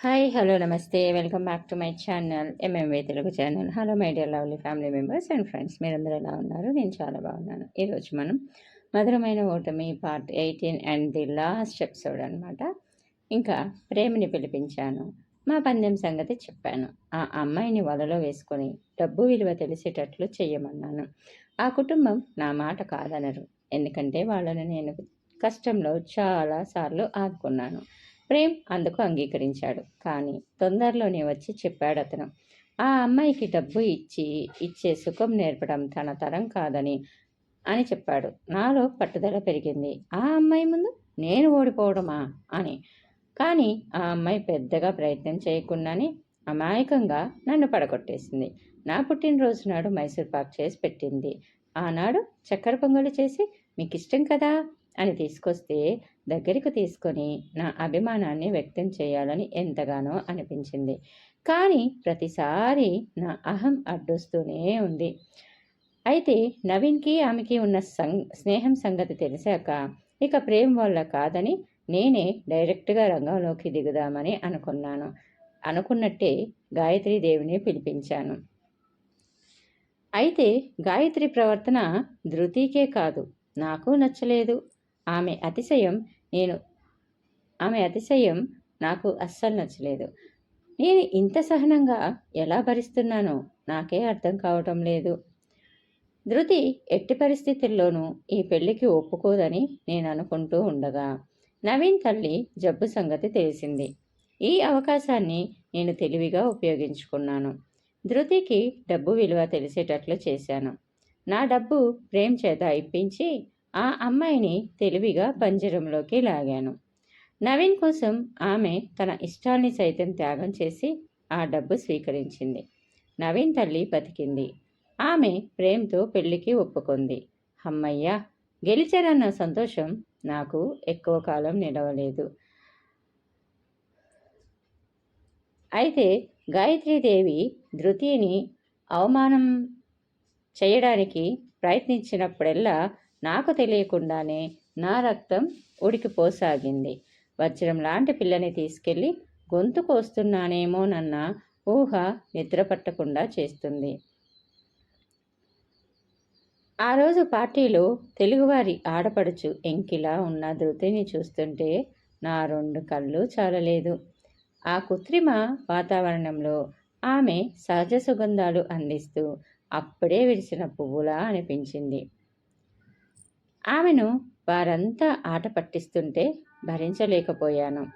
Hi hello నమస్తే welcome back to my channel ఎంఎంవే Telugu channel hello my dear lovely family members and friends మీరందరూ ఎలా ఉన్నారు? నేను చాలా బాగున్నాను. ఈరోజు మనం మధురమైన ఓటమి part eighteen and the last episode అనమాట ఇంకా ప్రేమని పిలిపించాను. మా పందెం సంగతి చెప్పాను. ఆ అమ్మాయిని వలలో వేసుకొని డబ్బు విలువ తెలిసేటట్లు చెయ్యమన్నాను. ఆ కుటుంబం నా మాట కాదనరు. ఎందుకంటే వాళ్ళని నేను కష్టంలో చాలాసార్లు ఆదుకున్నాను. ప్రేమ్ అందుకు అంగీకరించాడు. కానీ తొందరలోనే వచ్చి చెప్పాడు అతను. ఆ అమ్మాయికి డబ్బు ఇచ్చి ఇచ్చే సుఖం నేర్పడం తన తరం కాదని అని చెప్పాడు. నాలో పట్టుదల పెరిగింది. ఆ అమ్మాయి ముందు నేను ఓడిపోవడమా అని. కానీ ఆ అమ్మాయి పెద్దగా ప్రయత్నం చేయకుండానే అమాయకంగా నన్ను పడగొట్టేసింది. నా పుట్టినరోజు నాడు మైసూర్ పాక్ చేసి పెట్టింది. ఆనాడు చక్కెర పొంగలు చేసి మీకు ఇష్టం కదా అని తీసుకొస్తే దగ్గరికి తీసుకొని నా అభిమానాన్ని వ్యక్తం చేయాలని ఎంతగానో అనిపించింది. కానీ ప్రతిసారి నా అహం అడ్డొస్తూనే ఉంది. అయితే నవీన్కి ఆమెకి ఉన్న సం స్నేహం సంగతి తెలిసాక ఇక ప్రేమ్ వల్ల కాదని నేనే డైరెక్ట్గా రంగంలోకి దిగుదామని అనుకున్నాను. అనుకున్నట్టే గాయత్రీదేవిని పిలిపించాను. అయితే గాయత్రి ప్రవర్తన ధృతికే కాదు. నాకు నచ్చలేదు. ఆమె అతిశయం నేను ఆమె అతిశయం నాకు అస్సలు నచ్చలేదు. నేను ఇంత సహనంగా ఎలా భరిస్తున్నానో నాకే అర్థం కావటం లేదు. ధృతి ఎట్టి పరిస్థితుల్లోనూ ఈ పెళ్ళికి ఒప్పుకోదని నేను అనుకుంటూ ఉండగా నవీన్ తల్లి జబ్బు సంగతి తెలిసింది. ఈ అవకాశాన్ని నేను తెలివిగా ఉపయోగించుకున్నాను. ధృతికి డబ్బు విలువ తెలిసేటట్లు చేశాను. నా డబ్బు ప్రేమ్ చేత ఇప్పించి ఆ అమ్మాయిని తెలివిగా పంజరంలోకి లాగాను. నవీన్ కోసం ఆమె తన ఇష్టాన్ని సైతం త్యాగం చేసి ఆ డబ్బు స్వీకరించింది. నవీన్ తల్లి బతికింది. ఆమె ప్రేమ్తో పెళ్ళికి ఒప్పుకుంది. అమ్మయ్య గెలిచారన్న సంతోషం నాకు ఎక్కువ కాలం నిలవలేదు. అయితే గాయత్రీదేవి ధృతిని అవమానం చేయడానికి ప్రయత్నించినప్పుడల్లా నాకు తెలియకుండానే నా రక్తం ఉడికిపోసాగింది. వజ్రం లాంటి పిల్లని తీసుకెళ్ళి గొంతు కోస్తున్నానేమోనన్న ఊహ నిద్రపట్టకుండా చేస్తుంది. ఆ రోజు పార్టీలో తెలుగువారి ఆడపడుచు ఎంకిలా ఉన్న ధృతిని చూస్తుంటే నా రెండు కళ్ళు చాలలేదు. ఆ కృత్రిమ వాతావరణంలో ఆమె సహజ సుగంధాలు అందిస్తూ అప్పుడే విరిసిన పువ్వులా అనిపించింది. ఆమెను వారంతా ఆట పట్టిస్తుంటే భరించలేకపోయాను.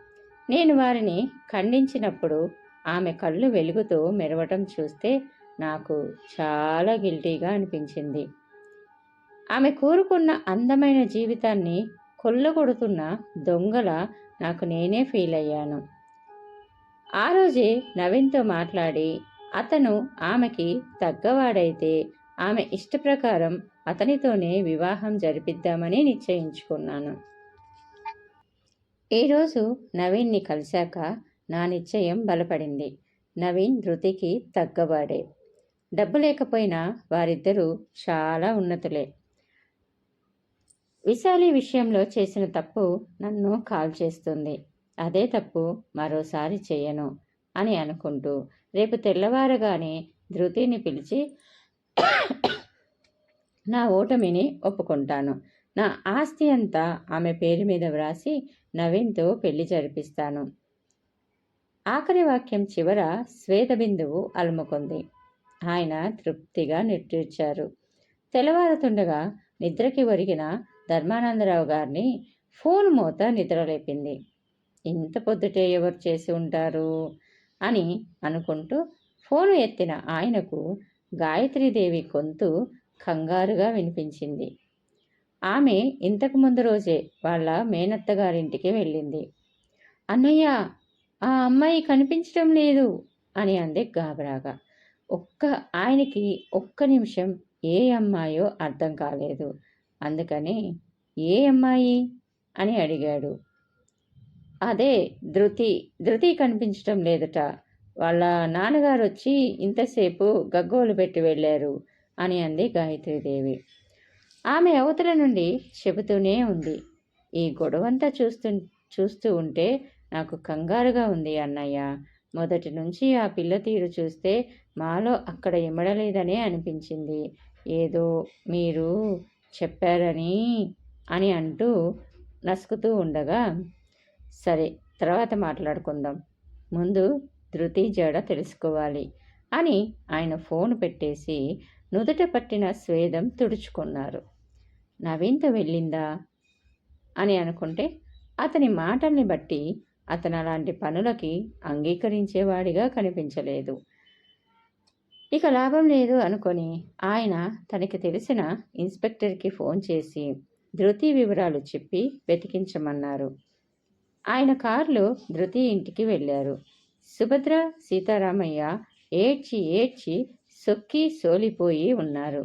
నేను వారిని ఖండించినప్పుడు ఆమె కళ్ళు వెలుగుతూ మెరవటం చూస్తే నాకు చాలా గిల్టీగా అనిపించింది. ఆమె కోరుకున్న అందమైన జీవితాన్ని కొల్లగొడుతున్న దొంగల నాకు నేనే ఫీల్ అయ్యాను ఆ రోజే నవీన్తో మాట్లాడి అతను ఆమెకి తగ్గవాడైతే ఆమె ఇష్టప్రకారం అతనితోనే వివాహం జరిపిద్దామని నిశ్చయించుకున్నాను. ఈరోజు నవీన్ని కలిశాక నా నిశ్చయం బలపడింది. నవీన్ ధృతికి తగ్గవాడే. డబ్బు లేకపోయినా వారిద్దరూ చాలా ఉన్నతులే. విశాలి విషయంలో చేసిన తప్పు నన్ను కాల్ చేస్తుంది. అదే తప్పు మరోసారి చేయను అని అనుకుంటూ రేపు తెల్లవారగానే ధృతిని పిలిచి నా ఓటమిని ఒప్పుకుంటాను. నా ఆస్తి అంతా ఆమె పేరు మీద వ్రాసి నవీన్తో పెళ్ళి జరిపిస్తాను. ఆఖరి వాక్యం చివర శ్వేతబిందువు అలుముకుంది. ఆయన తృప్తిగా నిట్టూర్చారు తెల్లవారుతుండగా నిద్రకి ఒరిగిన ధర్మానందరావు గారిని ఫోన్ మోత నిద్రలేపింది. ఇంత పొద్దుటే ఎవరు చేసి ఉంటారు? అని అనుకుంటూ ఫోను ఎత్తిన ఆయనకు గాయత్రీదేవి గొంతు కంగారుగా వినిపించింది. ఆమె ఇంతకు ముందు రోజే వాళ్ళ మేనత్త గారింటికి వెళ్ళింది. అన్నయ్య ఆ అమ్మాయి కనిపించడం లేదు అని అంది గాబరాగా. ఒక్క ఆయనకి ఒక్క నిమిషం ఏ అమ్మాయో అర్థం కాలేదు. అందుకని ఏ అమ్మాయి? అని అడిగాడు. అదే ధృతి ధృతి కనిపించడం లేదట. వాళ్ళ నాన్నగారు వచ్చి ఇంతసేపు గగ్గోలు పెట్టి వెళ్ళారు. అని అంది గాయత్రీదేవి. ఆమె అవతల నుండి చెబుతూనే ఉంది ఈ గొడవంతా చూస్తూ చూస్తూ ఉంటే నాకు కంగారుగా ఉంది అన్నయ్య. మొదటి నుంచి ఆ పిల్ల తీరు చూస్తే మాలో అక్కడ ఇమడలేదనే అనిపించింది. ఏదో మీరు చెప్పారని అని అంటూ నసుకుతూ ఉండగా సరే తర్వాత మాట్లాడుకుందాం. ముందు ధృతి జడ తెలుసుకోవాలి అని ఆయన ఫోన్ పెట్టేసి నుదుట పట్టిన స్వేదం తుడుచుకున్నారు. నవీన్తో వెళ్ళిందా? అని అనుకుంటే అతని మాటల్ని బట్టి అతను అలాంటి పనులకి అంగీకరించేవాడిగా కనిపించలేదు. ఇక లాభం లేదు అనుకొని ఆయన తనకి తెలిసిన ఇన్స్పెక్టర్కి ఫోన్ చేసి ధృతి వివరాలు చెప్పి వెతికించమన్నారు. ఆయన కారులో ధృతి ఇంటికి వెళ్ళారు. సుభద్ర సీతారామయ్య ఏడ్చి ఏడ్చి సొక్కి సోలిపోయి ఉన్నారు.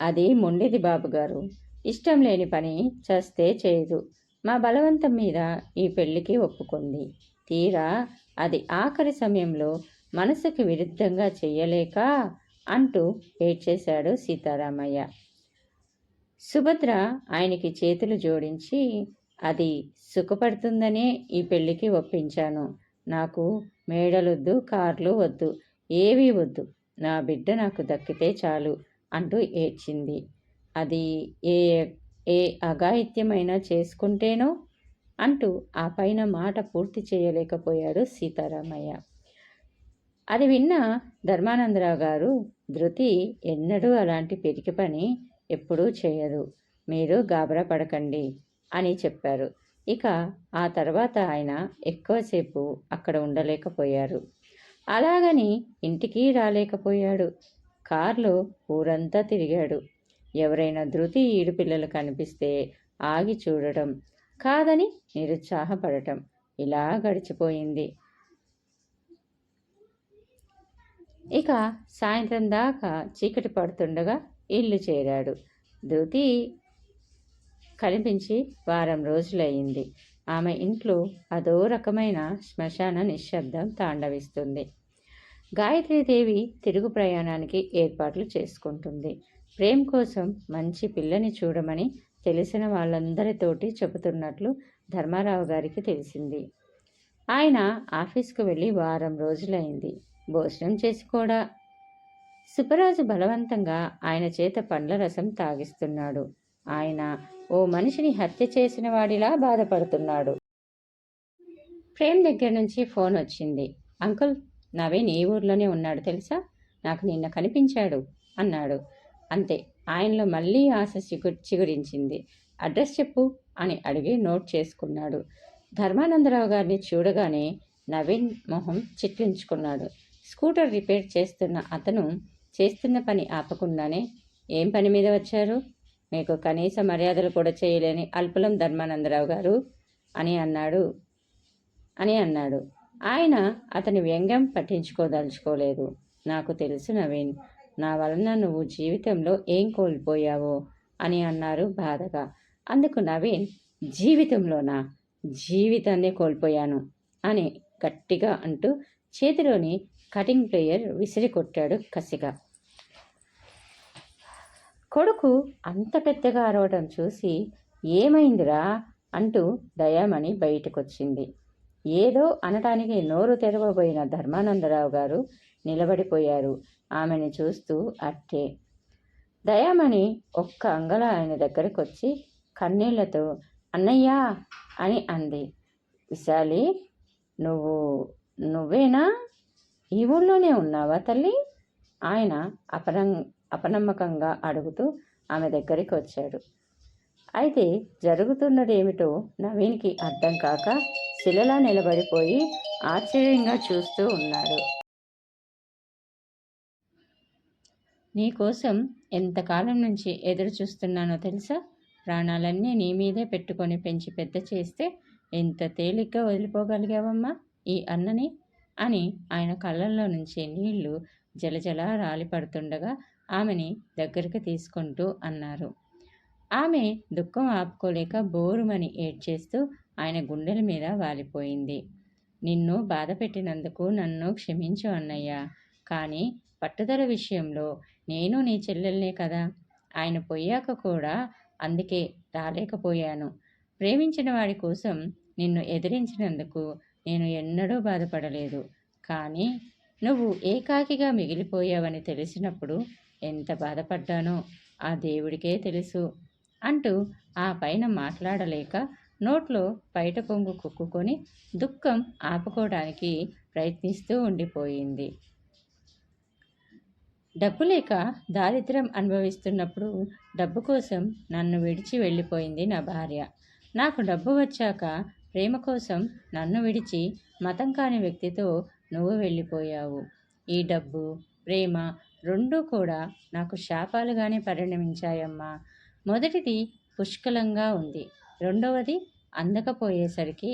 అది మొండిది బాబుగారు. ఇష్టం లేని పని చేస్తే చేయదు. మా బలవంతం మీద ఈ పెళ్ళికి ఒప్పుకుంది. తీరా అది ఆఖరి సమయంలో మనసుకి విరుద్ధంగా చెయ్యలేక అంటూ ఏడ్చేశాడు సీతారామయ్య. సుభద్ర ఆయనకి చేతులు జోడించి అది సుఖపడుతుందనే ఈ పెళ్ళికి ఒప్పించాను. నాకు మేడలొద్దు కార్లు వద్దు ఏవీ వద్దు. నా బిడ్డ నాకు దక్కితే చాలు అంటూ ఏడ్చింది. అది ఏ ఏ అఘాయిత్యమైనా చేసుకుంటేనో అంటూ ఆ పైన మాట పూర్తి చేయలేకపోయాడు సీతారామయ్య. అది విన్న ధర్మానందరావు గారు ధృతి ఎన్నడూ అలాంటి పిరికి పని ఎప్పుడూ చేయదు. మీరు గాబరా పడకండి అని చెప్పారు. ఇక ఆ తర్వాత ఆయన ఎక్కువసేపు అక్కడ ఉండలేకపోయారు. అలాగని ఇంటికి రాలేకపోయాడు. కార్లో ఊరంతా తిరిగాడు. ఎవరైనా ధృతి ఈడుపిల్లలు కనిపిస్తే ఆగి చూడటం కాదని నిరుత్సాహపడటం ఇలా గడిచిపోయింది. ఇక సాయంత్రం దాకా చీకటి పడుతుండగా ఇల్లు చేరాడు. ధృతి కనిపించి వారం రోజులయ్యింది ఆమె ఇంట్లో అదో రకమైన శ్మశాన నిశ్శబ్దం తాండవిస్తుంది. గాయత్రీదేవి తిరుగు ప్రయాణానికి ఏర్పాట్లు చేసుకుంటుంది. ప్రేమ్ కోసం మంచి పిల్లని చూడమని తెలిసిన వాళ్ళందరితోటి చెబుతున్నట్లు ధర్మారావు గారికి తెలిసింది. ఆయన ఆఫీస్కు వెళ్ళి వారం రోజులైంది. భోజనం చేసి కూడా. సుబ్బరాజు బలవంతంగా ఆయన చేత పండ్ల రసం తాగిస్తున్నాడు. ఆయన ఓ మనిషిని హత్య చేసిన వాడిలా బాధపడుతున్నాడు. ప్రేమ్ దగ్గర నుంచి ఫోన్ వచ్చింది. అంకుల్ నవీన్ ఈ ఊర్లోనే ఉన్నాడు తెలుసా? నాకు నిన్న కనిపించాడు అన్నాడు. అంతే ఆయనలో మళ్ళీ ఆశ చిగు చిగురించింది. అడ్రస్ చెప్పు అని అడిగి నోట్ చేసుకున్నాడు. ధర్మానందరావు గారిని చూడగానే నవీన్ మొహం చిట్లించుకున్నాడు. స్కూటర్ రిపేర్ చేస్తున్న అతను చేస్తున్న పని ఆపకుండానే ఏం పని మీద వచ్చారు? మీకు కనీస మర్యాదలు కూడా చేయలేని అల్పులం ధర్మానందరావు గారు అని అన్నాడు. అని అన్నాడు. ఆయన అతని వ్యంగ్యం పట్టించుకోదలుచుకోలేదు. నాకు తెలుసు నవీన్ నా వలన నువ్వు జీవితంలో ఏం కోల్పోయావో అని అన్నారు బాధగా. అందుకు నవీన్ జీవితంలోనా? జీవితాన్ని కోల్పోయాను అని గట్టిగా అంటూ చేతిలోని కటింగ్ ప్లేయర్ విసిరి కొట్టాడు కసిగా. కొడుకు అంత పెద్దగా అరవడం చూసి ఏమైందిరా అంటూ దయామణి బయటకొచ్చింది. ఏదో అనటానికి నోరు తెరవబోయిన ధర్మానందరావు గారు నిలబడిపోయారు. ఆమెను చూస్తూ అట్టే. దయామణి ఒక్క అంగళ ఆయన దగ్గరికి వచ్చి కన్నీళ్ళతో అన్నయ్యా అని అంది. విశాలి నువ్వు నువ్వేనా? ఈ ఊళ్ళోనే ఉన్నావా తల్లి? ఆయన అపరం అపనమ్మకంగా అడుగుతూ ఆమె దగ్గరికి వచ్చాడు. అయితే జరుగుతున్నదేమిటో నవీన్కి అర్థం కాక శిలలా నిలబడిపోయి ఆశ్చర్యంగా చూస్తూ ఉన్నాడు. నీకోసం ఎంతకాలం నుంచి ఎదురు చూస్తున్నానో తెలుసా? ప్రాణాలన్నీ నీ మీదే పెట్టుకొని పెంచి పెద్ద చేస్తే ఎంత తేలిగ్గా వదిలిపోగలిగావమ్మా ఈ అన్నని? అని ఆయన కళ్ళల్లో నుంచి నీళ్ళు జలజల రాలిపడుతుండగా ఆమెని దగ్గరికి తీసుకుంటూ అన్నారు. ఆమె దుఃఖం ఆపుకోలేక బోరుమని ఏడ్చేస్తూ ఆయన గుండెల మీద వాలిపోయింది. నిన్ను బాధ పెట్టినందుకు నన్ను క్షమించు అన్నయ్య. కానీ పట్టుదల విషయంలో నేను నీ చెల్లెల్నే కదా. ఆయన పోయాక కూడా అందుకే రాలేకపోయాను. ప్రేమించిన వాడి కోసం నిన్ను ఎదిరించినందుకు నేను ఎన్నడూ బాధపడలేదు. కానీ నువ్వు ఏకాకిగా మిగిలిపోయావని తెలిసినప్పుడు ఎంత బాధపడ్డానో ఆ దేవుడికే తెలుసు అంటూ ఆ పైన మాట్లాడలేక నోట్లో బయట పొంగు కుక్కుకొని దుఃఖం ఆపుకోవడానికి ప్రయత్నిస్తూ ఉండిపోయింది. డబ్బు లేక దారిద్ర్యం అనుభవిస్తున్నప్పుడు డబ్బు కోసం నన్ను విడిచి వెళ్ళిపోయింది నా భార్య. నాకు డబ్బు వచ్చాక ప్రేమ కోసం నన్ను విడిచి మతం కాని వ్యక్తితో నువ్వు వెళ్ళిపోయావు. ఈ డబ్బు ప్రేమ రెండూ కూడా నాకు శాపాలుగానే పరిణమించాయమ్మా. మొదటిది పుష్కలంగా ఉంది. రెండవది అందకపోయేసరికి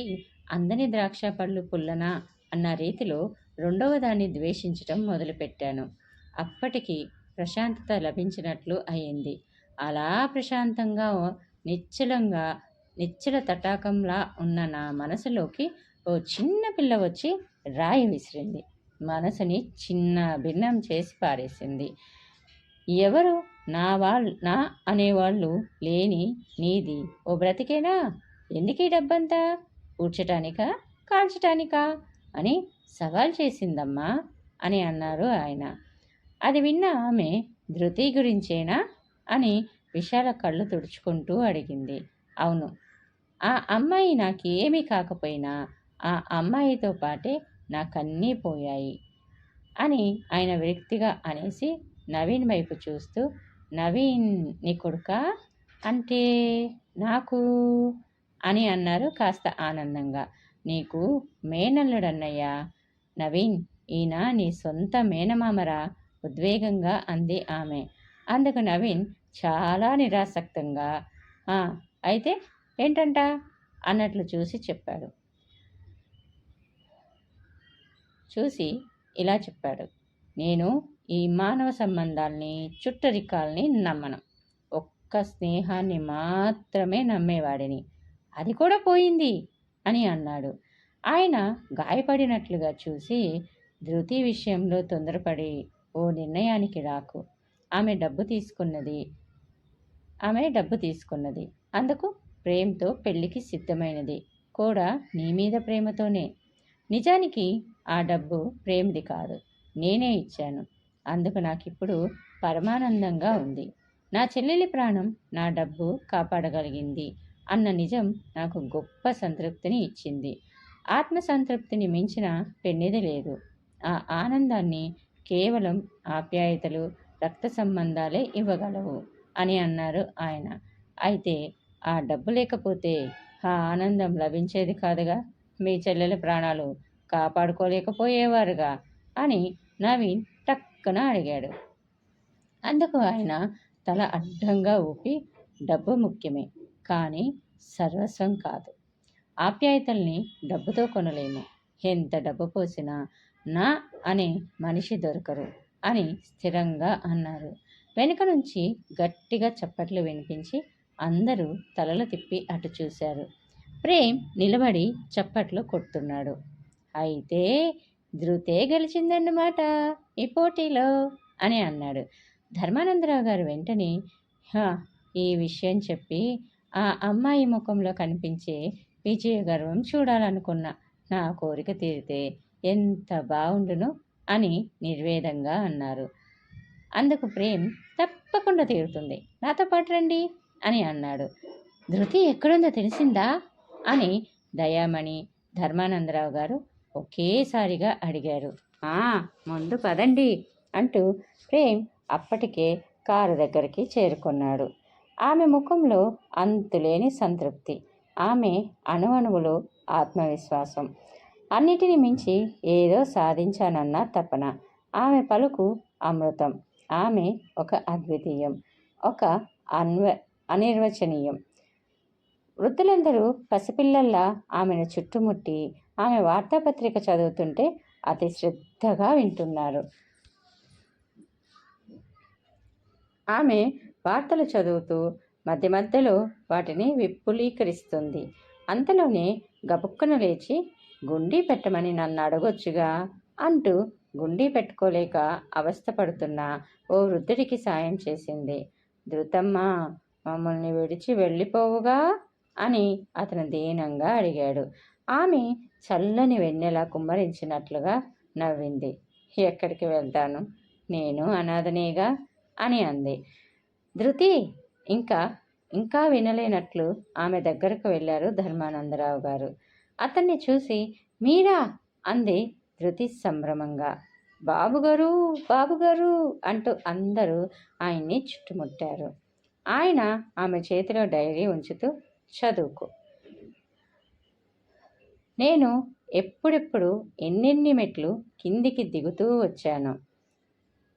అందని ద్రాక్ష పళ్ళు పుల్లనా అన్న రీతిలో రెండవ దాన్ని ద్వేషించటం మొదలుపెట్టాను. అప్పటికి ప్రశాంతత లభించినట్లు అయింది. అలా ప్రశాంతంగా నిశ్చలంగా నిశ్చల తటాకంలా ఉన్న నా మనసులోకి ఓ చిన్న పిల్ల వచ్చి రాయి విసిరింది. మనసుని చిన్న భిన్నం చేసి పారేసింది. ఎవరు? నా వాళ్ళు నా అనేవాళ్ళు లేని నీది. ఓ బ్రతికేనా? ఎందుకీ డబ్బంతా? కూర్చటానికా కాల్చటానికా? అని సవాల్ చేసిందమ్మా అని అన్నారు ఆయన. అది విన్న ఆమె ధృతి గురించేనా? అని విశాల కళ్ళు తుడుచుకుంటూ అడిగింది. అవును. ఆ అమ్మాయి నాకేమీ కాకపోయినా ఆ అమ్మాయితో పాటే నాకన్నీ పోయాయి అని ఆయన వ్యక్తిగా అనేసి నవీన్ వైపు చూస్తూ నవీన్ నీ కొడుక? అంటే నాకు? అని అన్నారు కాస్త ఆనందంగా. నీకు మేనల్లుడన్నయ్యా? నవీన్ ఈయన నీ సొంత మేనమామరా? ఉద్వేగంగా అంది ఆమె. అందుకు నవీన్ చాలా నిరాసక్తంగా అయితే ఏంటంట? అన్నట్లు చూసి చెప్పాడు. చూసి ఇలా చెప్పాడు. నేను ఈ మానవ సంబంధాల్ని చుట్టరికాల్ని నమ్మను. ఒక్క స్నేహాన్ని మాత్రమే నమ్మేవాడిని. అది కూడా పోయింది అని అన్నాడు. ఆయన గాయపడినట్లుగా చూసి ధృతి విషయంలో తొందరపడి ఓ నిర్ణయానికి రాకు. ఆమె డబ్బు తీసుకున్నది ఆమె డబ్బు తీసుకున్నది. అందుకు ప్రేమతో పెళ్ళికి సిద్ధమైనది. కూడా నీ మీద ప్రేమతోనే. నిజానికి ఆ డబ్బు ప్రేమిది కాదు. నేనే ఇచ్చాను. అందుకు నాకు ఇప్పుడు పరమానందంగా ఉంది. నా చెల్లెలి ప్రాణం నా డబ్బు కాపాడగలిగింది అన్న నిజం నాకు గొప్ప సంతృప్తిని ఇచ్చింది. ఆత్మ సంతృప్తిని మించిన పెన్నిది లేదు. ఆ ఆనందాన్ని కేవలం ఆప్యాయతలు రక్త సంబంధాలే ఇవ్వగలవు అని అన్నారు ఆయన. అయితే ఆ డబ్బు లేకపోతే ఆ ఆనందం లభించేది కాదుగా? మీ చెల్లెల ప్రాణాలు కాపాడుకోలేకపోయేవారుగా అని నవీన్ టక్కున అడిగాడు. అందుకు ఆయన తల అడ్డంగా ఊపి డబ్బు ముఖ్యమే కానీ సర్వస్వం కాదు. ఆప్యాయతల్ని డబ్బుతో కొనలేము. ఎంత డబ్బు పోసినా నా అనే మనిషి దొరకరు అని స్థిరంగా అన్నారు. వెనుక నుంచి గట్టిగా చప్పట్లు వినిపించి అందరూ తలలు తిప్పి అటు చూశారు. ప్రేమ్ నిలబడి చప్పట్లు కొడుతున్నాడు. అయితే ధృతే గెలిచిందన్నమాట ఈ పోటీలో అని అన్నాడు. ధర్మానందరావు గారు వెంటనే ఈ విషయం చెప్పి ఆ అమ్మాయి ముఖంలో కనిపించే విజయ గర్వం చూడాలనుకున్న నా కోరిక తీరితే ఎంత బాగుండును అని నిర్వేదంగా అన్నారు. అందుకు ప్రేమ్ తప్పకుండా తీరుతుంది. నాతో పాటు రండి అని అన్నాడు. ధృతి ఎక్కడుందో తెలిసిందా? అని దయామణి ధర్మానందరావు గారు ఒకేసారిగా అడిగారు. ఆ ముందు పదండి అంటూ ప్రేమ్ అప్పటికే కారు దగ్గరికి చేరుకున్నాడు. ఆమె ముఖంలో అంతులేని సంతృప్తి. ఆమె అణువణువులో ఆత్మవిశ్వాసం. అన్నిటిని మించి ఏదో సాధించానన్న తపన. ఆమె పలుకు అమృతం. ఆమె ఒక అద్వితీయం. ఒక అన్వ అనిర్వచనీయం. వృద్ధులందరూ పసిపిల్లల్లా ఆమెను చుట్టుముట్టి ఆమె వార్తాపత్రిక చదువుతుంటే అతి శ్రద్ధగా వింటున్నారు. ఆమె వార్తలు చదువుతూ మధ్య మధ్యలో వాటిని విపులీకరిస్తుంది. అంతలోనే గబుక్కున లేచి గుండీ పెట్టమని నన్ను అడగొచ్చుగా అంటూ గుండీ పెట్టుకోలేక అవస్థపడుతున్న ఓ వృద్ధుడికి సాయం చేసింది. ధృతమ్మ మమ్మల్ని విడిచి వెళ్ళిపోవుగా అని అతను దీనంగా అడిగాడు. ఆమె చల్లని వెన్నెల కుమ్మరించినట్లుగా నవ్వింది. ఎక్కడికి వెళ్తాను? నేను అనాథనేగా? అని అంది. ధృతి ఇంకా ఇంకా వినలేనట్లు ఆమె దగ్గరకు వెళ్ళారు ధర్మానందరావు గారు. అతన్ని చూసి మీరా? అంది ధృతి సంభ్రమంగా. బాబుగారు బాబుగారు అంటూ అందరూ ఆయన్ని చుట్టుముట్టారు. ఆయన ఆమె చేతిలో డైరీ ఉంచుతూ చదువుకో నేను ఎప్పుడెప్పుడు ఎన్నెన్ని మెట్లు కిందికి దిగుతూ వచ్చాను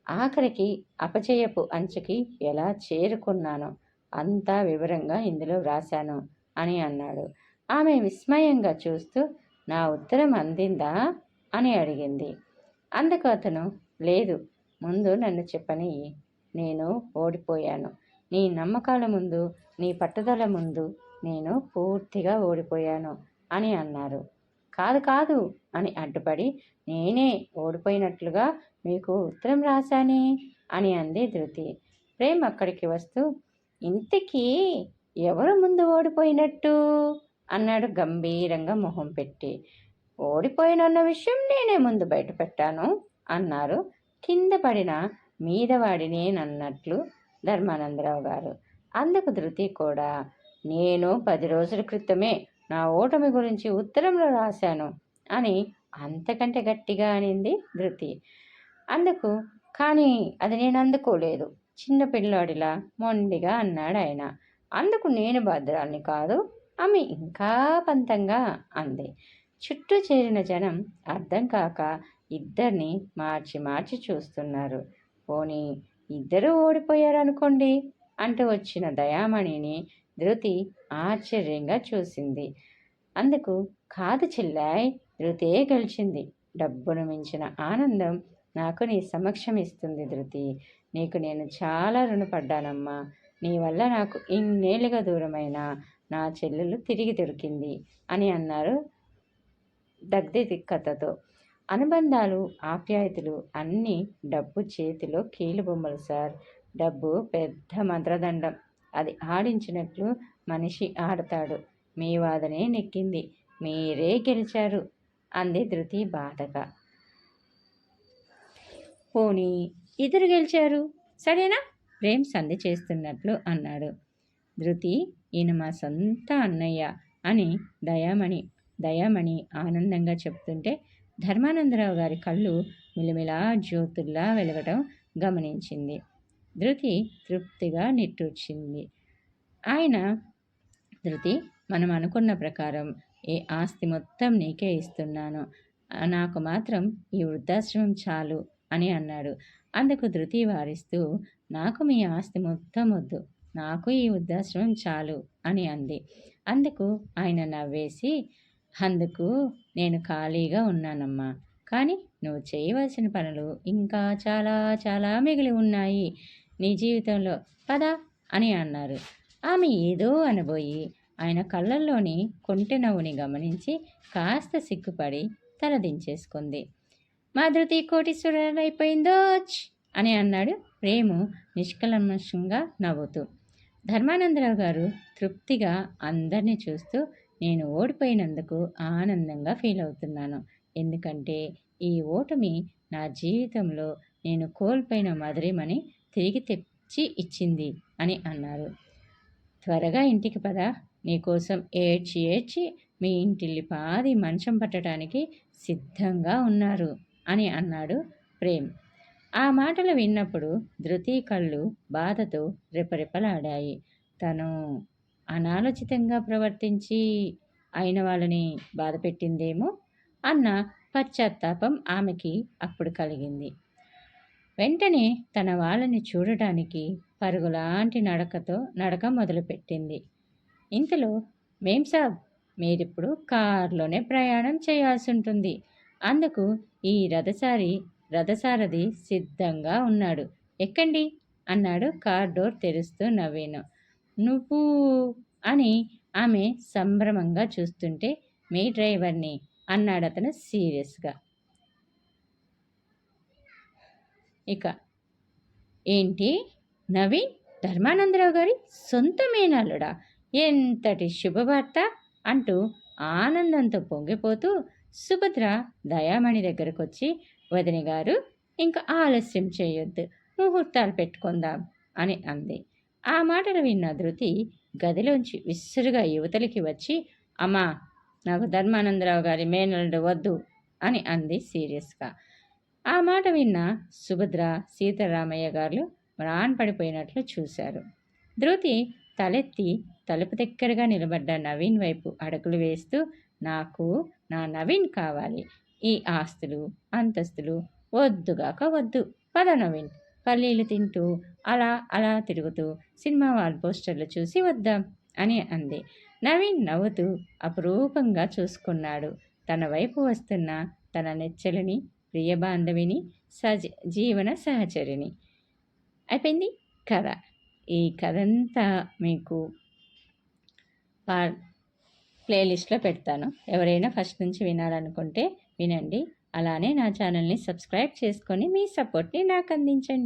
ఆఖరికి అపచయపు అంచుకి ఎలా చేరుకున్నానో అంతా వివరంగా ఇందులో వ్రాశాను అని అన్నాడు. ఆమె విస్మయంగా చూస్తూ నా ఉత్తరం అందిందా అని అడిగింది. అందుకు అతను లేదు ముందు నన్ను చెప్పని నేను ఓడిపోయాను. నీ నమ్మకాల ముందు నీ పట్టుదల ముందు నేను పూర్తిగా ఓడిపోయాను అని అన్నారు. కాదు కాదు అని అడ్డుపడి నేనే ఓడిపోయినట్లుగా మీకు ఉత్తరం రాశానే అని అంది ధృతి. ప్రేమ్ అక్కడికి వస్తూ ఇంతకీ ఎవరు ముందు ఓడిపోయినట్టు? అన్నాడు గంభీరంగా మొహం పెట్టి. ఓడిపోయినన్న విషయం నేనే ముందు బయట పెట్టాను అన్నారు కింద పడిన మీదవాడిని అన్నట్లు ధర్మానందరావు గారు. అందుకు ధృతి కూడా నేను పది రోజుల క్రితమే నా ఓటమి గురించి ఉత్తరంలో రాశాను అని అంతకంటే గట్టిగా అనింది ధృతి. అందుకు కానీ అది నేను అందుకోలేదు. చిన్న పిల్లాడిలా మొండిగా అన్నాడు ఆయన. అందుకు నేను భద్రాన్ని కాదు ఆమె ఇంకా పంతంగా అంది. చుట్టూ చేరిన జనం అర్థం కాక ఇద్దరిని మార్చి మార్చి చూస్తున్నారు. పోనీ ఇద్దరూ ఓడిపోయారనుకోండి అంటూ వచ్చిన దయామణిని ధృతి ఆశ్చర్యంగా చూసింది. అందుకు కాదు చెల్లాయ్ ధృతే గెలిచింది. డబ్బును మించిన ఆనందం నాకు నీ సమక్షం ఇస్తుంది ధృతి. నీకు నేను చాలా రుణపడ్డానమ్మా. నీ వల్ల నాకు ఇన్నేళ్ళుగా దూరమైన నా చెల్లెలు తిరిగి దొరికింది అని అన్నారు దగ్ధి దిక్కతతో అనుబంధాలు ఆప్యాయతలు అన్నీ డబ్బు చేతిలో కీలుబొమ్మలు సార్. డబ్బు పెద్ద మంత్రదండం. అది ఆడించినట్లు మనిషి ఆడతాడు. మీ వాదనే నెక్కింది. మీరే గెలిచారు అంది ధృతి బాధగా. పోనీ ఇద్దరు గెలిచారు? సరేనా? ప్రేమ్ సంధి చేస్తున్నట్లు అన్నాడు. ధృతి ఈయన మా సొంత అన్నయ్య అని దయామణి దయామణి ఆనందంగా చెప్తుంటే ధర్మానందరావు గారి కళ్ళు మిలమిలా జ్యోతుల్లా వెలగటం గమనించింది. ధృతి తృప్తిగా నిట్టూర్చింది. ఆయన ధృతి మనం అనుకున్న ప్రకారం ఏ ఆస్తి మొత్తం నీకే ఇస్తున్నాను. నాకు మాత్రం ఈ వృద్ధాశ్రమం చాలు అని అన్నాడు. అందుకు ధృతి వారిస్తూ నాకు మీ ఆస్తి మొత్తం వద్దు. నాకు ఈ వృద్ధాశ్రమం చాలు అని అంది. అందుకు ఆయన నవ్వేసి అందుకు నేను ఖాళీగా ఉన్నానమ్మా. కానీ నువ్వు చేయవలసిన పనులు ఇంకా చాలా చాలా మిగిలి ఉన్నాయి. నీ జీవితంలో పదా అని అన్నారు. ఆమె ఏదో అనబోయి ఆయన కళ్ళల్లోని కొంటె నవ్వుని గమనించి కాస్త సిగ్గుపడి తలదించేసుకుంది మాధృతి ధృతి అని అన్నాడు ప్రేము నిష్కల్మషంగా నవ్వుతూ. ధర్మానందరావు గారు తృప్తిగా అందరినీ చూస్తూ నేను ఓడిపోయినందుకు ఆనందంగా ఫీల్ అవుతున్నాను. ఎందుకంటే ఈ ఓటమి నా జీవితంలో నేను కోల్పోయిన మధురిమని తిరిగి తెచ్చి ఇచ్చింది అని అన్నారు. త్వరగా ఇంటికి పద. నీకోసం ఏడ్చి ఏడ్చి మీ ఇంటిల్లి పాది మంచం పట్టడానికి సిద్ధంగా ఉన్నారు అని అన్నాడు ప్రేమ్. ఆ మాటలు విన్నప్పుడు ధృతి కళ్ళు బాధతో రెపరెపలాడాయి. తను అనాలోచితంగా ప్రవర్తించి అయిన వాళ్ళని బాధపెట్టిందేమో అన్న పశ్చాత్తాపం ఆమెకి అప్పుడు కలిగింది. వెంటనే తన వాళ్ళని చూడటానికి పరుగులాంటి నడకతో నడక మొదలుపెట్టింది. ఇంతలో మేం సాబ్ మీరిప్పుడు కారులోనే ప్రయాణం చేయాల్సి ఉంటుంది అందుకు ఈ రథసారి రథసారథి సిద్ధంగా ఉన్నాడు. ఎక్కండి అన్నాడు కార్ డోర్ తెరుస్తూ నవీను. నువ్వు అని ఆమె సంభ్రమంగా చూస్తుంటే మీ డ్రైవర్ని అన్నాడు అతను సీరియస్గా. ఇక ఏంటి? నవీన్ ధర్మానందరావు గారి సొంత మేనల్లుడా ఎంతటి శుభవార్త! అంటూ ఆనందంతో పొంగిపోతూ సుభద్ర దయామణి దగ్గరకు వచ్చి వదిన గారు ఇంకా ఆలస్యం చేయొద్దు ముహూర్తాలు పెట్టుకుందాం అని అంది. ఆ మాటలు విన్న ధృతి గదిలోంచి విసురుగా యువతలకి వచ్చి అమ్మా నాకు ధర్మానందరావు గారి మేనల్లుడు వద్దు అని అంది సీరియస్గా. ఆ మాట విన్న సుభద్ర సీతారామయ్య గారు మ్రాన్ పడిపోయినట్లు చూశారు. ధృతి తలెత్తి తలుపు దగ్గరగా నిలబడ్డ నవీన్ వైపు అడుగులు వేస్తూ నాకు నా నవీన్ కావాలి. ఈ ఆస్తులు అంతస్తులు వద్దుగాక వద్దు. పద నవీన్. పల్లీలు తింటూ అలా అలా తిరుగుతూ సినిమా వాల్ పోస్టర్లు చూసి వద్దాం అని అంది. నవీన్ నవ్వుతూ అపురూపంగా చూసుకున్నాడు. తన వైపు వస్తున్న తన నెచ్చలిని ప్రియ బాంధవిని సజ జీవన సహచరిని అయిపోయింది కథ ఈ కథ అంతా మీకు పా ప్లేలిస్ట్లో పెడతాను ఎవరైనా ఫస్ట్ నుంచి వినాలనుకుంటే వినండి. అలానే నా ఛానల్ని సబ్స్క్రైబ్ చేసుకొని మీ సపోర్ట్ని నాకు అందించండి.